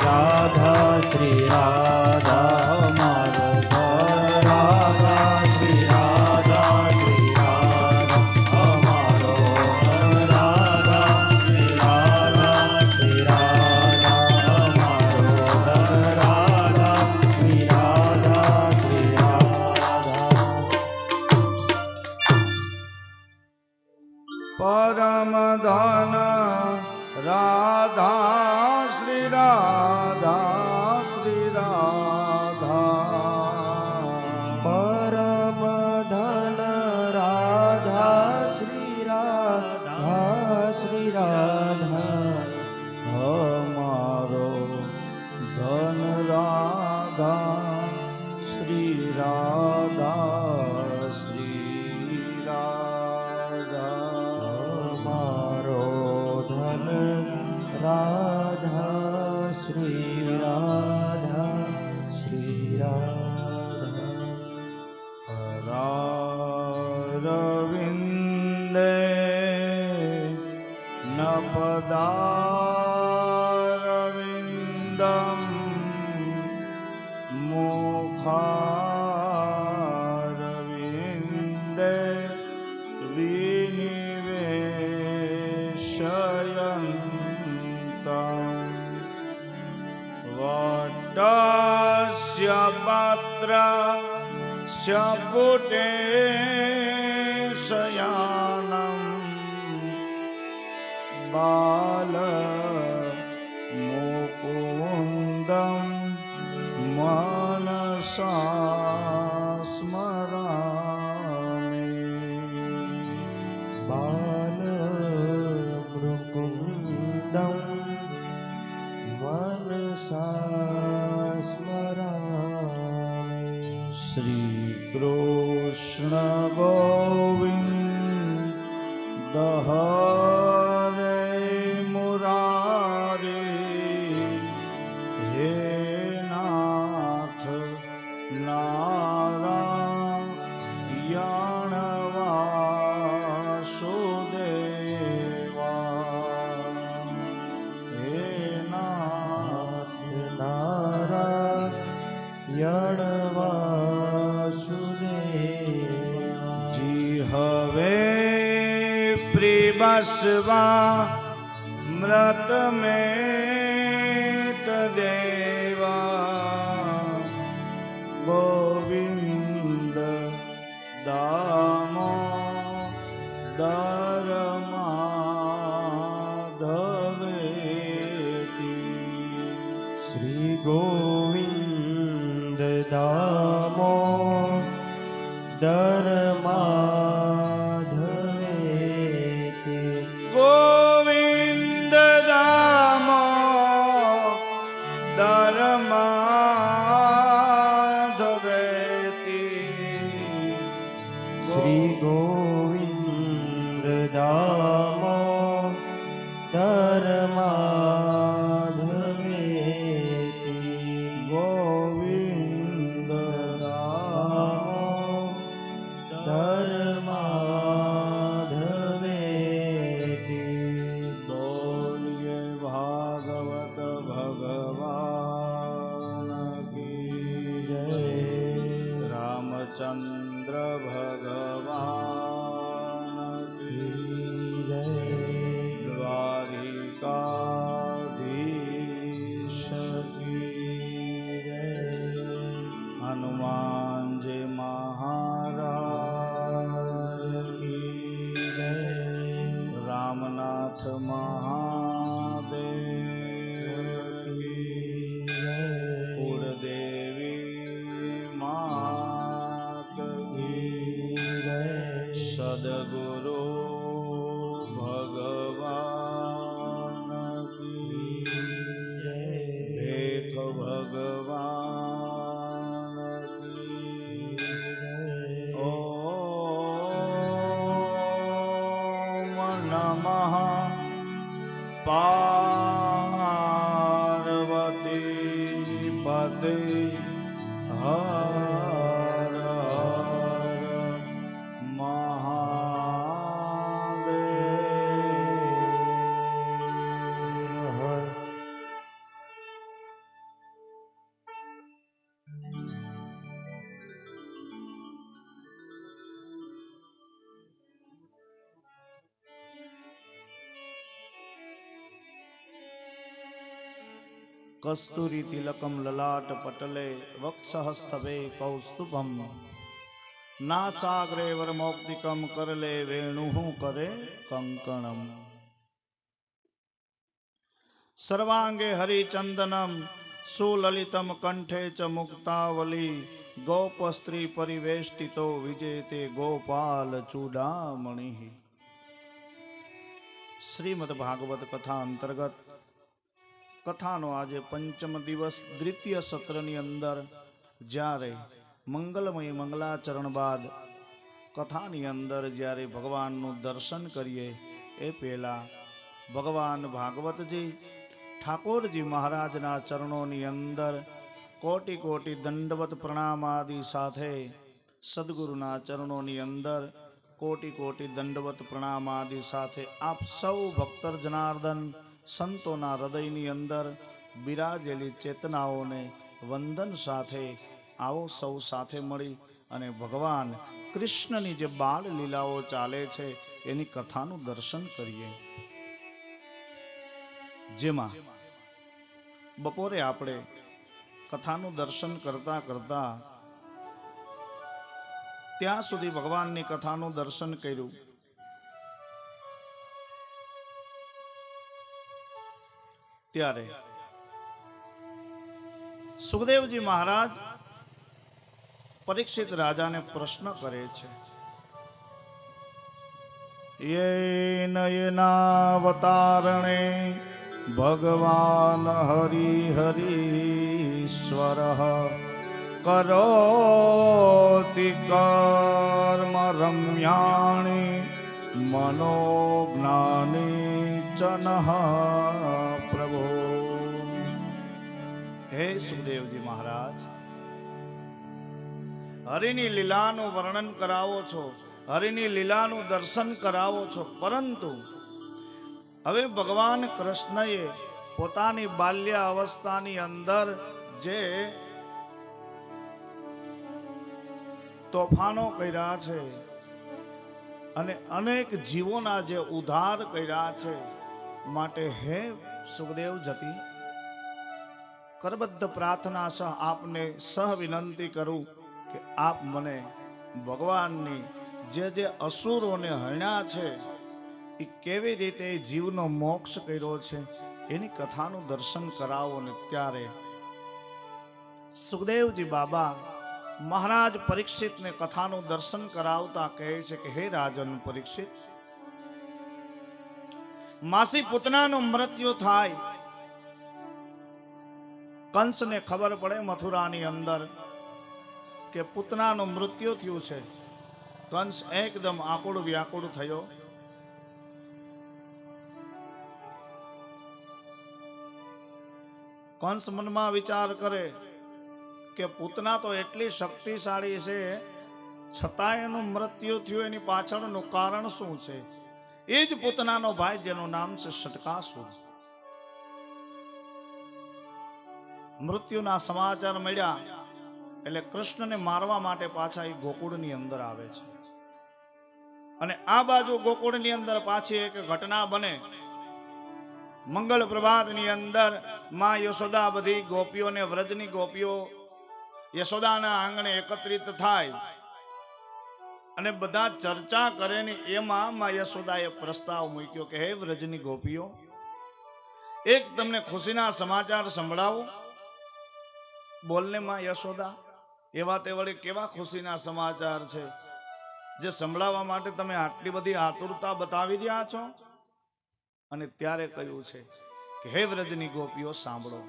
राधा, श्री राधा माधव श्री राधा श्री राधा राधा, श्री राधा श्री राधा श्री राधा श्री राधा। परम धन राधा, श्री राम চপটে ما नाथ महा કસ્તુરી તિલકમ લલાટ પટલે વક્ષહસ્તવે કૌસ્તુભમ નાસાગ્રે વરમૌક્તિકમ કરલે વેણુઃ કરે કંકણમ સર્વાંગે હરિચંદનમ સુલલિતમ કંઠે ચ મુક્તાવલી ગોપસ્ત્રી પરિવેષ્ટિતો વિજેતે ગોપાલ ચૂડામણી શ્રીમદ ભાગવત કથા અંતર્ગત કથાનો આજે પંચમ દિવસ દ્વિતીય સત્રની અંદર જ્યારે મંગલમય મંગલાચરણ બાદ કથાની અંદર જ્યારે ભગવાનનું દર્શન કરીએ, એ પહેલાં ભગવાન ભાગવતજી ઠાકોરજી મહારાજના ચરણોની અંદર કોટી કોટી દંડવત પ્રણામ આદિ સાથે સદગુરુના ચરણોની અંદર કોટી કોટી દંડવત પ્રણામ આદિ સાથે આપ સૌ ભક્તર જનાર્દન સંતોના હૃદયની અંદર બિરાજેલી ચેતનાઓને વંદન સાથે આવો સૌ સાથે મળી અને ભગવાન કૃષ્ણની જે બાળ લીલાઓ ચાલે છે, એની કથાનું દર્શન કરીએ. જેમાં બપોરે આપણે કથાનું દર્શન કરતા કરતા ત્યાં સુધી ભગવાનની કથાનું દર્શન કર્યું. ત્યારે સુખદેવજી મહારાજ પરીક્ષિત રાજાને પ્રશ્ન કરે છે. યેન યેનાવતારણે ભગવાન હરિ હરીશ્વર કરોતિ કર્મ રમ્યાણી મનોજ્ઞાની ચનઃ પ્રભો હે સુખદેવજી મહારાજ. હરિની લીલાનું વર્ણન કરાવો છો, હરિની લીલાનું દર્શન કરાવો છો, પરંતુ હવે ભગવાન કૃષ્ણએ પોતાની બાલ્ય અવસ્થાની અંદર જે તોફાનો કર્યા છે અને અનેક જીવોના જે ઉદ્ધાર કર્યા છે, માટે હે સુખદેવ જતી કરબદ્ધ પ્રાર્થના સહ આપને સહ વિનંતી કરું કે આપ મને ભગવાનની જે જે અસુરોને હણ્યા છે, એ કેવી રીતે જીવનો મોક્ષ કર્યો છે, એની કથાનું દર્શન કરાવો ને ત્યારે સુખદેવજી બાબા મહારાજ પરીક્ષિતને કથાનું દર્શન કરાવતા કહે છે કે, હે રાજન પરીક્ષિત, માસી પુતનાનું મૃત્યુ થાય કંસને ખબર પડે મથુરાની અંદર કે પુતનાનું મૃત્યુ થયું છે. કંસ એકદમ આકુળ વ્યાકુળ થયો. કંસ મનમાં વિચાર કરે કે પૂતના તો એટલી શક્તિશાળી છે છતાં એનું મૃત્યુ થયું, એની પાછળનું કારણ શું છે? એ જ પૂતનાનો ભાઈ, જેનું નામ છે શટકાસુર મૃત્યુના સમાચાર મળ્યા એટલે કૃષ્ણને મારવા માટે પાછા એ ગોકુળની અંદર આવે છે. અને આ બાજુ ગોકુળની અંદર પાછી એક ઘટના બને. મંગળ પ્રભાતની અંદરમાં યશોદા બધી ગોપીઓને વ્રજની ગોપીઓ યશોદાના આંગણે એકત્રિત થાય અને બધા ચર્ચા કરે ને એમાં માં યશોદાએ પ્રસ્તાવ મૂક્યો કે, હે વ્રજની ગોપીઓ, એક તમને ખુશીના સમાચાર સંભળાવું. બોલને માં યશોદા એવા તે વળી કેવા ખુશીના સમાચાર છે? જે સંભળાવવા માટે તમે આટલી બધી આતુરતા બતાવી રહ્યા છો? અને ત્યારે કહ્યું છે કે, હે વ્રજની ગોપીઓ, સાંભળો.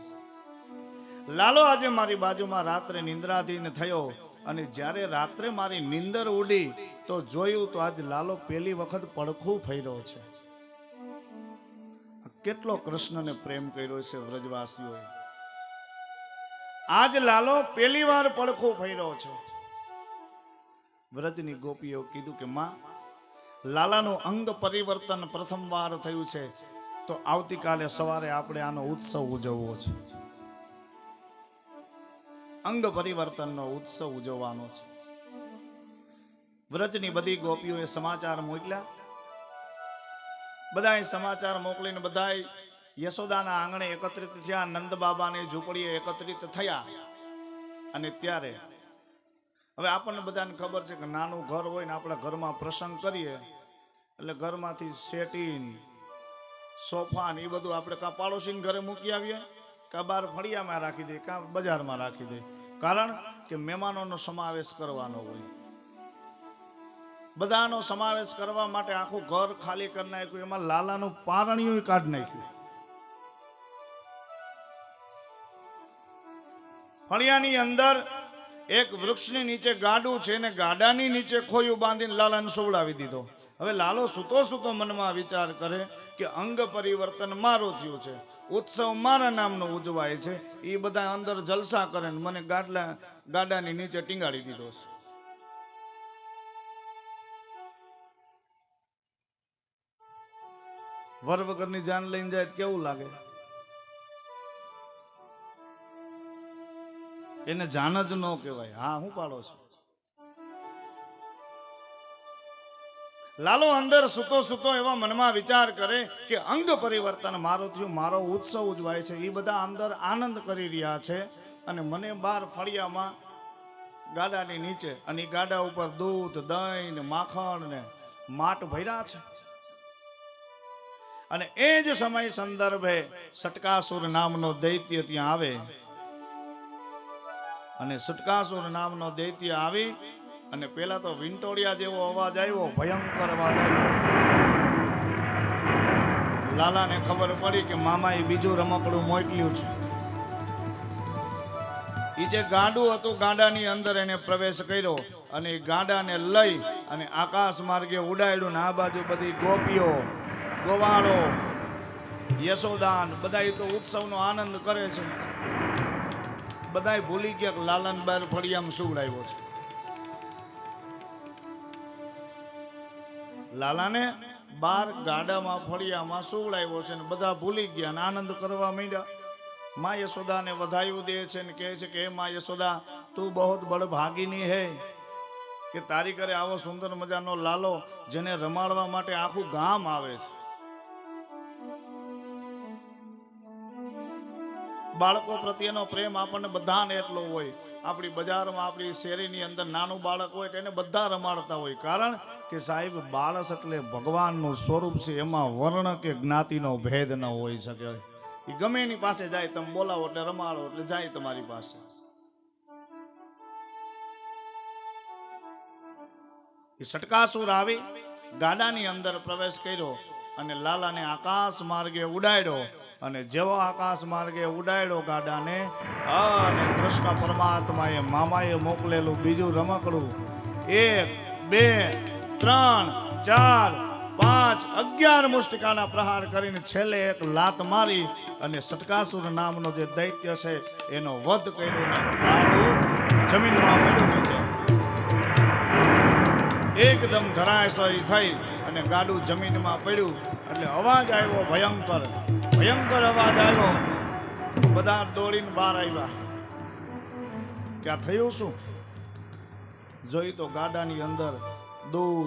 લાલો આજે મારી બાજુમાં રાત્રે નિંદ્રાધીન થયો અને જ્યારે રાત્રે મારી નિંદર ઉડી, તો જોયું તો આજ લાલો પેલી વખત પડખું ફર્યો છે. કેટલો કૃષ્ણને પ્રેમ કર્યો છે વ્રજવાસીઓએ. આજ લાલો પેલી વાર પડખો ફર્યો છો. વ્રજની ગોપીઓ કીધું કે, માં, લાલાનું અંગ પરિવર્તન પ્રથમ વાર થયું છે, તો આવતીકાલે સવારે આપણે આનો ઉત્સવ ઉજવવો છે. અંગ પરિવર્તનનો ઉત્સવ ઉજવવાનો છે. વ્રજની બધી ગોપીઓએ સમાચાર મોકલ્યા. બધાએ સમાચાર મોકલીને બધાએ યશોદાના આંગણે એકત્રિત થયા, નંદ બાબાની ઝૂંપડીએ એકત્રિત થયા. અને ત્યારે હવે આપણને બધાને ખબર છે કે નાનું ઘર હોય ને આપણા ઘરમાં પ્રસંગ કરીએ, એટલે ઘરમાંથી સેટિન, સોફા એ બધું આપણે કાં પાડોશીને ઘરે મૂકી આવીએ, કાં બહાર ફળિયામાં રાખી દઈએ, કાં બજારમાં રાખી દઈએ. કારણ કે મહેમાનોનો સમાવેશ કરવાનો હોય. બધાનો સમાવેશ કરવા માટે આખું ઘર ખાલી કરી નાખ્યું, એમાં લાલાનું પારણિયું કાઢી નાખ્યું. ફળિયાની અંદર એક વૃક્ષની નીચે ગાડું છે ને ગાડાની નીચે ખોયું બાંધીને લાલાને સોવડાવી દીધો. હવે લાલો સૂતો સૂતો મનમાં વિચાર કરે કે અંગ પરિવર્તન મારું થયું છે. ઉત્સવ મારા નામનો ઉજવાય છે. એ બધા અંદર જલસા કરે ને મને ગાડલા, ગાડાની નીચે ટીંગાડી દીધો છે. વર વગરની જાન લઈને જાય કેવું લાગે? એને જાન જ ન કહેવાય. હા, હું પાડો છું. લાલો અંદર સૂતો સૂતો એવા મનમાં વિચાર કરે કે અંગ પરિવર્તન મારો થયું, મારો ઉત્સવ ઉજવાય છે. એ બધા અંદર આનંદ કરી રહ્યા છે અને મને બાર ફળિયામાં ગાડાની નીચે અને ગાડા ઉપર દૂધ, દહીં ને માખણ ને માટ ભર્યા છે. અને એ જ સમય સંદર્ભે સટકાસુર નામનો દૈત્ય ત્યાં આવે. અને સુટકાસુર નામનો દૈત્ય આવી અને પેલા તો વિંટોડિયા જેવો અવાજ આવ્યો, ભયંકર અવાજ લાલાને ખબર પડી કે મામાએ બીજું રમકડું મોકલ્યું છે. ઈ જે ગાડું હતું ગાડાની અંદર એને પ્રવેશ કર્યો અને એ ગાડાને લઈ અને આકાશ માર્ગે ઉડાડ્યું ને આ બાજુ બધી ગોપીઓ, ગોવાળો, યશોદાન બધા તો ઉત્સવનો આનંદ કરે છે. બધાય ભૂલી ગયા કે લાલન બાર ફળિયામાં સુવડાવ્યો છે? લાલાને બાર ગાડામાં ફળિયામાં સુવડાવ્યો છે ને બધા ભૂલી ગયા ને આનંદ કરવા માંડ્યા. માં યશોદાને વધાયું દે છે ને કહે છે કે મા યશોદા, તું બહુ બળભાગીની હે કે તારી ઘરે આવો સુંદર મજાનો લાલો જેને રમાડવા માટે આખું ગામ આવે છે. બાળકો પ્રત્યેનો પ્રેમ આપણને બધાને એટલો હોય. આપણી બજારમાં, આપણી શેરીની અંદર નાનું બાળક હોય એને બધા રમાડતા હોય. કારણ કે સાહેબ, બાળક એટલે ભગવાનનું સ્વરૂપ છે. એમાં વર્ણ કે જ્ઞાતિનો ભેદ ન હોઈ શકે. એ ગમે એની પાસે જાય, તમે બોલાવો એટલે રમાડો એટલે જાય તમારી પાસે. એ સટકાસુર આવી, ગાડાની અંદર પ્રવેશ કર્યો અને લાલાને આકાશ માર્ગે ઉડાડ્યો. અને જેવો આકાશ માર્ગે ઉડાડ્યો ગાડાને અને કૃષ્ણ પરમાત્માએ મામાએ મોકલેલું બીજું રમકડું. એક, બે, ત્રણ, ચાર, પાંચ, અગિયાર મુષ્ટિકાના પ્રહાર કરીને છેલ્લે એક લાત મારી અને સટકાસુર નામનો જે દૈત્ય છે, એનો વધ કર્યો જમીનમાં પડ્યું છે એકદમ ધરાશય થઈ અને ગાડું જમીનમાં પડ્યું, એટલે અવાજ આવ્યો ભયંકર. ભયંકર અવાજ આવ્યો બધા દોડીને બહાર આવ્યા. ક્યાં થયું શું? જોઈ તો ગાડાની અંદર દૂધ